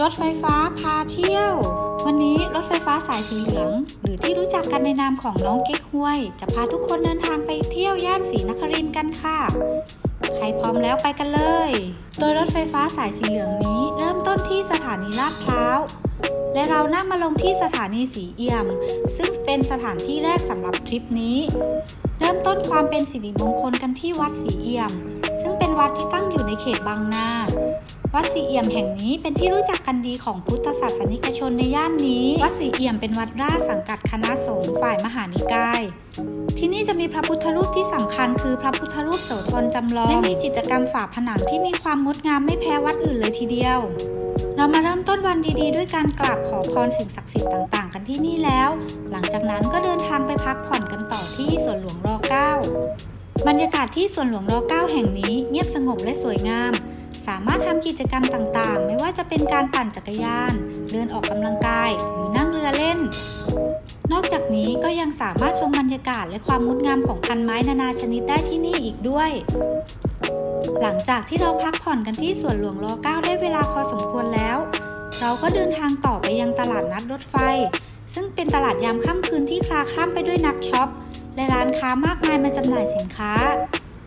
รถไฟฟ้าพาเที่ยว วันนี้รถไฟฟ้าสายสีเหลือง หรือที่รู้จักกันในนามของน้องเก๊กฮวย จะพาทุกคนเดินทางไปเที่ยวย่านศรีนครินทร์กันค่ะ ใครพร้อมแล้วไปกันเลย โดยรถไฟฟ้าสายสีเหลืองนี้ เริ่มต้นที่สถานีลาดพร้าวและเรานั่งมาลงที่สถานีสีเอี่ยม ซึ่งเป็นสถานที่แรกสำหรับทริปนี้ เริ่มต้นความเป็นสิริมงคลกันที่วัดสีเอี่ยม ซึ่งเป็นวัดที่ตั้งอยู่ในเขตบางนา วัดสีเอี่ยมแห่งนี้เป็นที่รู้จักกันดีของพุทธศาสนิกชนในย่านนี้ วัดสีเอี่ยมเป็นวัดราชสังกัดคณะสงฆ์ฝ่ายมหานิกาย ที่นี่จะมีพระพุทธรูปที่สำคัญ คือพระพุทธรูปโสธรจำลอง และมีจิตรกรรมฝาผนังที่มีความงดงามไม่แพ้วัดอื่นเลยทีเดียวเรามาเริ่มต้นวันดีๆ ด้วยการกราบขอพรสิ่งศักดิ์สิทธิ์ต่างๆ กันที่นี่แล้ว หลังจากนั้นก็เดินทางไปพักผ่อนกันต่อที่สวนหลวงร9 บรรยากาศที่สวนหลวงร9แห่งนี้เงียบสงบและสวยงาม สามารถทำกิจกรรมต่างๆ ไม่ว่าจะเป็นการปั่นจักรยาน เดินออกกำลังกาย หรือนั่งเรือเล่น นอกจากนี้ก็ยังสามารถชมบรรยากาศและความงดงามของพันไม้นานาชนิดได้ที่นี่อีกด้วย หลังจากที่เราพักผ่อนกันที่สวนหลวงร9ได้เวลาพอสมควรแล้ว เราก็เดินทางต่อไปยังตลาดนัดรถไฟ ซึ่งเป็นตลาดยามค่ำคืนที่คลาคล่ำไปด้วยนักช็อป และร้านค้ามากมายมาจำหน่ายสินค้า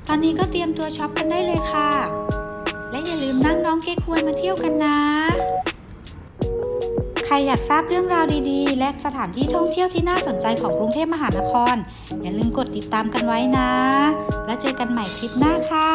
ตอนนี้ก็เตรียมตัวช็อปกันได้เลยค่ะ และอย่าลืมนั่งน้องเก๊กฮวยมาเที่ยวกันนะ ใครอยากทราบเรื่องราวดีๆ และสถานที่ท่องเที่ยวที่น่าสนใจของกรุงเทพมหานคร อย่าลืมกดติดตามกันไว้นะ แล้วเจอกันใหม่คลิปหน้าค่ะ